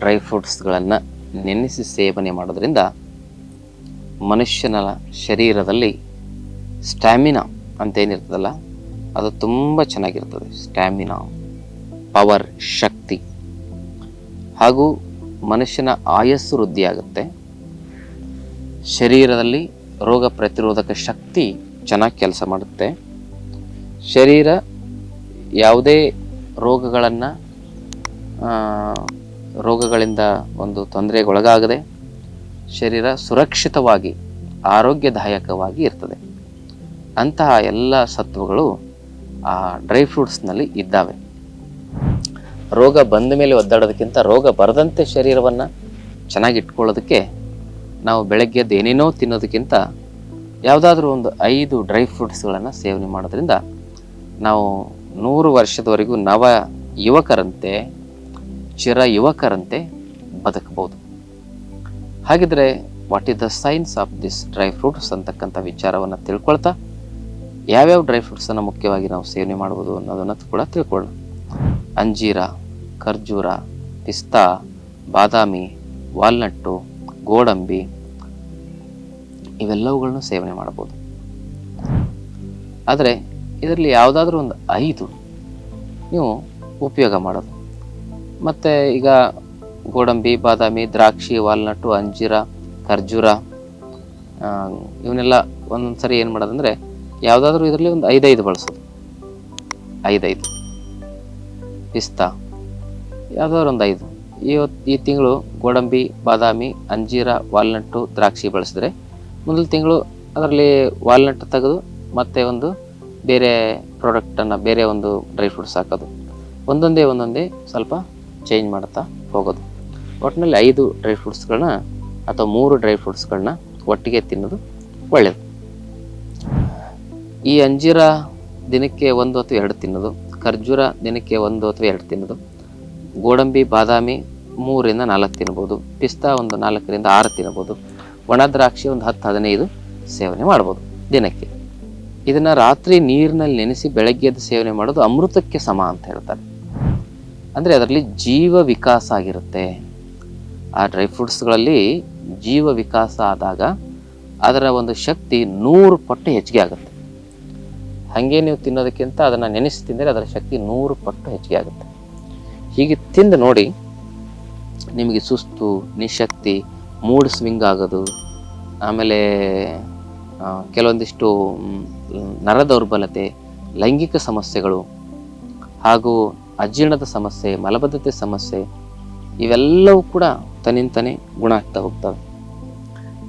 Dry ಫ್ರೂಟ್ಸ್ಗಳನ್ನು ನೆನೆಸಿ ಸೇವನೆ ಮಾಡೋದ್ರಿಂದ ಮನುಷ್ಯನ ಶರೀರದಲ್ಲಿ ಸ್ಟ್ಯಾಮಿನಾ ಅಂತೇನಿರ್ತದಲ್ಲ ಅದು ತುಂಬ ಚೆನ್ನಾಗಿರ್ತದೆ. ಸ್ಟ್ಯಾಮಿನಾ, ಪವರ್, ಶಕ್ತಿ. ಹಾಗೂ ಮನುಷ್ಯನ ಆಯಸ್ಸು ವೃದ್ಧಿಯಾಗುತ್ತೆ ಶರೀರದಲ್ಲಿ ರೋಗ ಪ್ರತಿರೋಧಕ ಶಕ್ತಿ ಚೆನ್ನಾಗಿ ಕೆಲಸ ಮಾಡುತ್ತೆ. ಶರೀರ ಯಾವುದೇ ರೋಗಗಳನ್ನು ರೋಗಗಳಿಂದ ಒಂದು ತೊಂದರೆಗೊಳಗಾಗದೆ ಶರೀರ ಸುರಕ್ಷಿತವಾಗಿ, ಆರೋಗ್ಯದಾಯಕವಾಗಿ ಇರ್ತದೆ. ಅಂತಹ ಎಲ್ಲ ಸತ್ವಗಳು ಆ ಡ್ರೈ ಫ್ರೂಟ್ಸ್ನಲ್ಲಿ ಇದ್ದಾವೆ. ರೋಗ ಬಂದ ಮೇಲೆ ಒದ್ದಾಡೋದಕ್ಕಿಂತ ರೋಗ ಬರದಂತೆ ಶರೀರವನ್ನು ಚೆನ್ನಾಗಿಟ್ಕೊಳ್ಳೋದಕ್ಕೆ ನಾವು ಬೆಳಗ್ಗೆದ್ದು ಏನೇನೋ ತಿನ್ನೋದಕ್ಕಿಂತ ಯಾವುದಾದ್ರೂ ಒಂದು ಐದು ಡ್ರೈ ಫ್ರೂಟ್ಸ್ಗಳನ್ನು ಸೇವನೆ ಮಾಡೋದ್ರಿಂದ ನಾವು ನೂರು ವರ್ಷದವರೆಗೂ ನವ ಯುವಕರಂತೆ ಚಿರ ಯುವಕರಂತೆ ಬದುಕಬಹುದು. ಹಾಗಿದ್ರೆ what is the science of this dry fruits ಅಂತಕ್ಕಂಥ ವಿಚಾರವನ್ನು ತಿಳ್ಕೊಳ್ತಾ, ಯಾವ್ಯಾವ ಡ್ರೈ ಫ್ರೂಟ್ಸನ್ನು ಮುಖ್ಯವಾಗಿ ನಾವು ಸೇವನೆ ಮಾಡ್ಬೋದು ಅನ್ನೋದನ್ನು ಕೂಡ ತಿಳ್ಕೊಳ್ಳೋಣ. ಅಂಜೀರ, ಖರ್ಜೂರ, ಪಿಸ್ತಾ, ಬಾದಾಮಿ, ವಾಲ್ನಟ್ಟು, ಗೋಡಂಬಿ ಇವೆಲ್ಲವುಗಳನ್ನು ಸೇವನೆ ಮಾಡ್ಬೋದು. ಆದರೆ ಇದರಲ್ಲಿ ಯಾವುದಾದ್ರೂ ಒಂದು ಐದು ನೀವು ಉಪಯೋಗ ಮಾಡೋದು. ಮತ್ತು ಈಗ ಗೋಡಂಬಿ, ಬಾದಾಮಿ, ದ್ರಾಕ್ಷಿ, ವಾಲ್ನಟ್ಟು, ಅಂಜೀರ, ಖರ್ಜೂರ ಇವನ್ನೆಲ್ಲ ಒಂದೊಂದು ಸರಿ ಏನು ಮಾಡೋದಂದರೆ ಯಾವುದಾದ್ರೂ ಇದರಲ್ಲಿ ಒಂದು ಐದೈದು ಬಳಸೋದು. ಐದೈದು. ಪಿಸ್ತಾ. ಯಾವುದಾದ್ರು ಒಂದು ಐದು. ಇವತ್ತು ಈ ತಿಂಗಳು ಗೋಡಂಬಿ, ಬಾದಾಮಿ, ಅಂಜೀರ, ವಾಲ್ನಟ್ಟು, ದ್ರಾಕ್ಷಿ ಬಳಸಿದ್ರೆ ಮುಂದಿನ ತಿಂಗಳು ಅದರಲ್ಲಿ ವಾಲ್ನಟ್ ತೆಗೆದು ಮತ್ತೆ ಒಂದು ಬೇರೆ ಪ್ರಾಡಕ್ಟನ್ನು ಬೇರೆ ಒಂದು ಡ್ರೈ ಫ್ರೂಟ್ಸ್ ಹಾಕೋದು. ಒಂದೊಂದೇ ಒಂದೊಂದೇ ಸ್ವಲ್ಪ ಚೇಂಜ್ ಮಾಡ್ತಾ ಹೋಗೋದು. ಒಟ್ಟಿನಲ್ಲಿ ಐದು ಡ್ರೈ ಫ್ರೂಟ್ಸ್ಗಳನ್ನ ಅಥವಾ ಮೂರು ಡ್ರೈ ಫ್ರೂಟ್ಸ್ಗಳನ್ನ ಒಟ್ಟಿಗೆ ತಿನ್ನೋದು ಒಳ್ಳೆಯದು ಈ ಅಂಜೀರ ದಿನಕ್ಕೆ ಒಂದು ಅಥವಾ ಎರಡು ತಿನ್ನೋದು, ಖರ್ಜೂರ ದಿನಕ್ಕೆ ಒಂದು ಅಥವಾ ಎರಡು ತಿನ್ನೋದು, ಗೋಡಂಬಿ, ಬಾದಾಮಿ ಮೂರಿಂದ ನಾಲ್ಕು ತಿನ್ಬೋದು ಪಿಸ್ತಾ ಒಂದು ನಾಲ್ಕರಿಂದ ಆರು ತಿನ್ಬೋದು ಒಣ ದ್ರಾಕ್ಷಿ ಒಂದು ಹತ್ತು, ಹದಿನೈದು ಸೇವನೆ ಮಾಡ್ಬೋದು ದಿನಕ್ಕೆ. ಇದನ್ನು ರಾತ್ರಿ ನೀರಿನಲ್ಲಿ ನೆನೆಸಿ ಬೆಳಗ್ಗೆ ಎದ್ದು ಸೇವನೆ ಮಾಡೋದು ಅಮೃತಕ್ಕೆ ಸಮ ಅಂತ ಹೇಳ್ತಾರೆ. ಅಂದರೆ ಅದರಲ್ಲಿ ಜೀವ ವಿಕಾಸ ಆಗಿರುತ್ತೆ. ಆ ಡ್ರೈ ಫ್ರೂಟ್ಸ್ಗಳಲ್ಲಿ ಜೀವ ವಿಕಾಸ ಆದಾಗ ಅದರ ಒಂದು ಶಕ್ತಿ ನೂರು ಪಟ್ಟು ಹೆಚ್ಚಿಗೆ ಆಗುತ್ತೆ. ಹಾಗೆ ನೀವು ತಿನ್ನೋದಕ್ಕಿಂತ ಅದನ್ನು ನೆನೆಸಿ ತಿಂದರೆ ಅದರ ಶಕ್ತಿ ನೂರು ಪಟ್ಟು ಹೆಚ್ಚಿಗೆ ಆಗುತ್ತೆ. ಹೀಗೆ ತಿಂದು ನೋಡಿ ನಿಮಗೆ ಸುಸ್ತು, ನಿಶಕ್ತಿ ಮೂಡ್ ಸ್ವಿಂಗ್ ಆಗೋದು, ಆಮೇಲೆ ಕೆಲವೊಂದಿಷ್ಟು ನರ ದೌರ್ಬಲತೆ ಲೈಂಗಿಕ ಸಮಸ್ಯೆಗಳು ಹಾಗೂ ಅಜೀರ್ಣದ ಸಮಸ್ಯೆ, ಮಲಬದ್ಧತೆ ಸಮಸ್ಯೆ, ಇವೆಲ್ಲವೂ ಕೂಡ ತನ್ನಿಂತಾನೆ ಗುಣ ಆಗ್ತಾ ಹೋಗ್ತವೆ.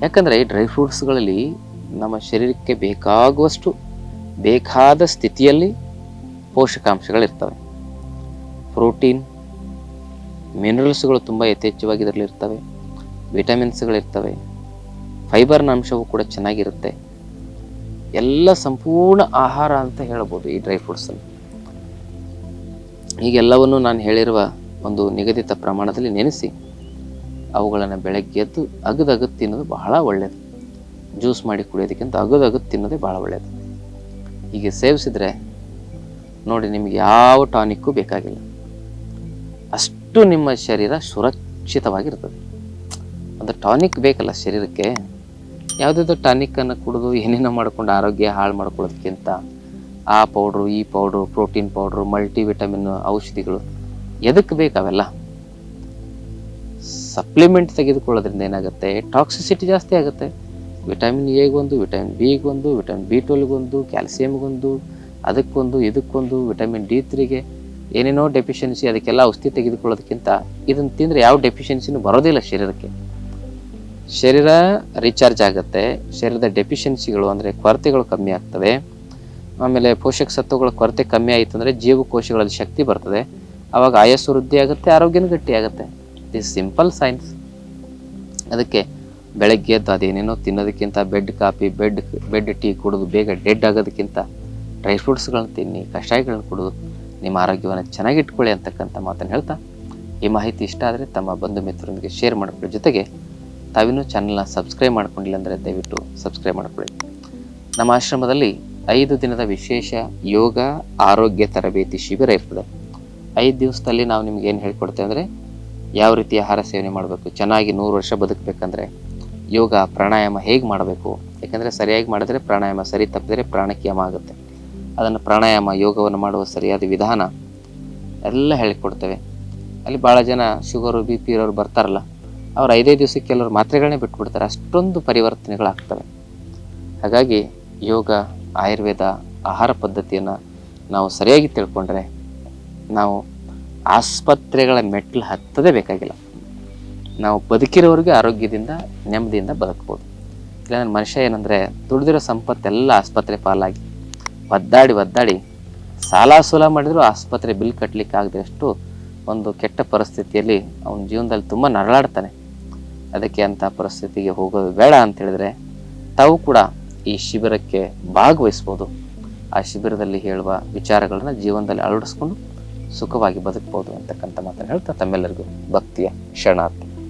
ಯಾಕಂದರೆ ಈ ಡ್ರೈ ಫ್ರೂಟ್ಸ್ಗಳಲ್ಲಿ ನಮ್ಮ ಶರೀರಕ್ಕೆ ಬೇಕಾಗುವಷ್ಟು ಬೇಕಾದ ಸ್ಥಿತಿಯಲ್ಲಿ ಪೋಷಕಾಂಶಗಳಿರ್ತವೆ. ಪ್ರೋಟೀನ್, ಮಿನರಲ್ಸ್ಗಳು ತುಂಬ ಯಥೇಚ್ಛವಾಗಿ ಇದರಲ್ಲಿ ಇರ್ತವೆ ವಿಟಮಿನ್ಸ್ಗಳಿರ್ತವೆ. ಫೈಬರ್ನ ಅಂಶವು ಕೂಡ ಚೆನ್ನಾಗಿರುತ್ತೆ. ಎಲ್ಲ ಸಂಪೂರ್ಣ ಆಹಾರ ಅಂತ ಹೇಳ್ಬೋದು ಈ ಡ್ರೈ ಫ್ರೂಟ್ಸನ್ನು ಹೀಗೆಲ್ಲವನ್ನು ನಾನು ಹೇಳಿರುವ ಒಂದು ನಿಗದಿತ ಪ್ರಮಾಣದಲ್ಲಿ ನೆನೆಸಿ ಅವುಗಳನ್ನು ಬೆಳಗ್ಗೆ ಎದ್ದು ಅಗದು ಅಗದು ತಿನ್ನೋದು ಬಹಳ ಒಳ್ಳೆಯದು ಜ್ಯೂಸ್ ಮಾಡಿ ಕುಡಿಯೋದಕ್ಕಿಂತ ಅಗದಗದು ಅಗದು ತಿನ್ನೋದೇ ಭಾಳ ಒಳ್ಳೆಯದು ಹೀಗೆ ಸೇವಿಸಿದರೆ ನೋಡಿ ನಿಮಗೆ ಯಾವ ಟಾನಿಕ್ಕೂ ಬೇಕಾಗಿಲ್ಲ. ಅಷ್ಟು ನಿಮ್ಮ ಶರೀರ ಸುರಕ್ಷಿತವಾಗಿರ್ತದೆ. ಒಂದು ಟಾನಿಕ್ ಬೇಕಲ್ಲ ಶರೀರಕ್ಕೆ. ಯಾವುದಾದ್ರು ಟಾನಿಕ್ಕನ್ನು ಕುಡಿದು ಏನೇನೋ ಮಾಡಿಕೊಂಡು ಆರೋಗ್ಯ ಹಾಳು ಮಾಡ್ಕೊಳ್ಳೋದಕ್ಕಿಂತ ಆ ಪೌಡ್ರು, ಈ powder, protein powder multi vitamin ಔಷಧಿಗಳು. ಎದಕ್ಕೆ ಬೇಕು ಅವೆಲ್ಲ? ಸಪ್ಲಿಮೆಂಟ್ ತೆಗೆದುಕೊಳ್ಳೋದ್ರಿಂದ ಏನಾಗುತ್ತೆ? ಟಾಕ್ಸಿಸಿಟಿ ಜಾಸ್ತಿ ಆಗುತ್ತೆ. ವಿಟಮಿನ್ ಎಗೊಂದು, ವಿಟಮಿನ್ ಬಿಗೊಂದು, ವಿಟಮಿನ್ ಬಿ ಟ್ವೆಲ್ಗೊಂದು ಕ್ಯಾಲ್ಸಿಯಮ್ಗೊಂದು ಅದಕ್ಕೊಂದು, ಇದಕ್ಕೊಂದು, ವಿಟಮಿನ್ ಡಿ ತ್ರೀಗೆ ಏನೇನೋ ಡೆಫಿಷಿಯನ್ಸಿ, ಅದಕ್ಕೆಲ್ಲ ಔಷಧಿ ತೆಗೆದುಕೊಳ್ಳೋದಕ್ಕಿಂತ ಇದನ್ನು ತಿಂದರೆ ಯಾವ ಡೆಫಿಷಿಯನ್ಸಿನೂ ಬರೋದಿಲ್ಲ ಶರೀರಕ್ಕೆ. ಶರೀರ ರೀಚಾರ್ಜ್ ಆಗುತ್ತೆ. ಶರೀರದ ಡೆಫಿಷಿಯನ್ಸಿಗಳು ಅಂದರೆ ಕೊರತೆಗಳು ಕಮ್ಮಿ ಆಗ್ತವೆ. ಆಮೇಲೆ ಪೋಷಕ ಸತ್ವಗಳ ಕೊರತೆ ಕಮ್ಮಿ ಆಯಿತು ಅಂದರೆ ಜೀವಕೋಶಗಳಲ್ಲಿ ಶಕ್ತಿ ಬರ್ತದೆ. ಆವಾಗ ಆಯಸ್ಸು ವೃದ್ಧಿ ಆಗುತ್ತೆ, ಆರೋಗ್ಯನೂ ಗಟ್ಟಿ ಆಗುತ್ತೆ. ಈಸ್ ಸಿಂಪಲ್ ಸೈನ್ಸ್ ಅದಕ್ಕೆ ಬೆಳಗ್ಗೆ ಎದ್ದು ಅದೇನೇನೋ ತಿನ್ನೋದಕ್ಕಿಂತ bed coffee bed bed tea ಕುಡಿದು, ಬೇಗ ಡೆಡ್ ಆಗೋದಕ್ಕಿಂತ ಡ್ರೈ ಫ್ರೂಟ್ಸ್ಗಳನ್ನ ತಿನ್ನಿ, ಕಷಾಯಗಳನ್ನ ಕುಡಿದು, ನಿಮ್ಮ ಆರೋಗ್ಯವನ್ನು ಚೆನ್ನಾಗಿ ಇಟ್ಕೊಳ್ಳಿ ಅಂತಕ್ಕಂಥ ಮಾತನ್ನು ಹೇಳ್ತಾ, ಈ ಮಾಹಿತಿ ಇಷ್ಟ ಆದರೆ ತಮ್ಮ ಬಂಧು ಮಿತ್ರರೊಂದಿಗೆ ಶೇರ್ ಮಾಡಿಕೊಳ್ಳಿ. ಜೊತೆಗೆ ತಾವಿನ್ನೂ ಚಾನಲ್ನ ಸಬ್ಸ್ಕ್ರೈಬ್ ಮಾಡ್ಕೊಂಡಿಲ್ಲ ಅಂದರೆ ದಯವಿಟ್ಟು ಸಬ್ಸ್ಕ್ರೈಬ್ ಮಾಡ್ಕೊಳ್ಳಿ. ನಮ್ಮ ಆಶ್ರಮದಲ್ಲಿ ಐದು ದಿನದ ವಿಶೇಷ ಯೋಗ ಆರೋಗ್ಯ ತರಬೇತಿ ಶಿಬಿರ ಇರ್ತದೆ. ಐದು ದಿವಸದಲ್ಲಿ ನಾವು ನಿಮ್ಗೆ ಏನು ಹೇಳ್ಕೊಡ್ತೇವೆ ಅಂದರೆ ಯಾವ ರೀತಿ ಆಹಾರ ಸೇವನೆ ಮಾಡಬೇಕು, ಚೆನ್ನಾಗಿ ನೂರು ವರ್ಷ ಬದುಕಬೇಕಂದ್ರೆ ಯೋಗ, ಪ್ರಾಣಾಯಾಮ ಹೇಗೆ ಮಾಡಬೇಕು? ಯಾಕಂದರೆ ಸರಿಯಾಗಿ ಮಾಡಿದ್ರೆ ಪ್ರಾಣಾಯಾಮ ಸರಿ ತಪ್ಪಿದರೆ ಯಮ ಆಗುತ್ತೆ. ಅದನ್ನು ಪ್ರಾಣಾಯಾಮ, ಯೋಗವನ್ನು ಮಾಡುವ ಸರಿಯಾದ ವಿಧಾನ ಎಲ್ಲ ಹೇಳಿಕೊಡ್ತೇವೆ. ಅಲ್ಲಿ ಭಾಳ ಜನ ಶುಗರು, ಬಿ ಪಿ ಇರೋರು ಬರ್ತಾರಲ್ಲ, ಅವ್ರು ಐದೇ ದಿವಸಕ್ಕೆ ಕೆಲವರು ಮಾತ್ರೆಗಳನ್ನೇ ಬಿಟ್ಬಿಡ್ತಾರೆ. ಅಷ್ಟೊಂದು ಪರಿವರ್ತನೆಗಳಾಗ್ತವೆ. ಹಾಗಾಗಿ ಯೋಗ ಆಯುರ್ವೇದ ಆಹಾರ ಪದ್ಧತಿಯನ್ನು ನಾವು ಸರಿಯಾಗಿ ತಿಳ್ಕೊಂಡ್ರೆ ನಾವು ಆಸ್ಪತ್ರೆಗಳ ಮೆಟ್ಲು ಹತ್ತದೇ ಬೇಕಾಗಿಲ್ಲ. ನಾವು ಬದುಕಿರೋರಿಗೆ ಆರೋಗ್ಯದಿಂದ, ನೆಮ್ಮದಿಯಿಂದ ಬದುಕ್ಬೋದು. ಇಲ್ಲಾಂದ್ರೆ ಮನುಷ್ಯ ಏನಂದರೆ ದುಡಿದಿರೋ ಸಂಪತ್ತೆಲ್ಲ ಆಸ್ಪತ್ರೆ ಪಾಲಾಗಿ ಒದ್ದಾಡಿ ಒದ್ದಾಡಿ ಸಾಲ ಸೂಲ ಮಾಡಿದರೂ ಆಸ್ಪತ್ರೆ ಬಿಲ್ ಕಟ್ಟಲಿಕ್ಕೆ ಆಗದಷ್ಟು ಒಂದು ಕೆಟ್ಟ ಪರಿಸ್ಥಿತಿಯಲ್ಲಿ ಅವನ ಜೀವನದಲ್ಲಿ ತುಂಬ ನರಳಾಡ್ತಾನೆ. ಅದಕ್ಕೆ ಅಂಥ ಪರಿಸ್ಥಿತಿಗೆ ಹೋಗೋದು ಬೇಡ ಅಂತ ಹೇಳಿದ್ರೆ ತಾವು ಕೂಡ ಈ ಶಿಬಿರಕ್ಕೆ ಭಾಗವಹಿಸ್ಬೋದು. ಆ ಶಿಬಿರದಲ್ಲಿ ಹೇಳುವ ವಿಚಾರಗಳನ್ನು ಜೀವನದಲ್ಲಿ ಅಳವಡಿಸ್ಕೊಂಡು ಸುಖವಾಗಿ ಬದುಕ್ಬೋದು ಅಂತಕ್ಕಂಥ ಮಾತನ್ನು ಹೇಳ್ತಾ ತಮ್ಮೆಲ್ಲರಿಗೂ ಭಕ್ತಿಯ ಶರಣಾರ್ಥಿ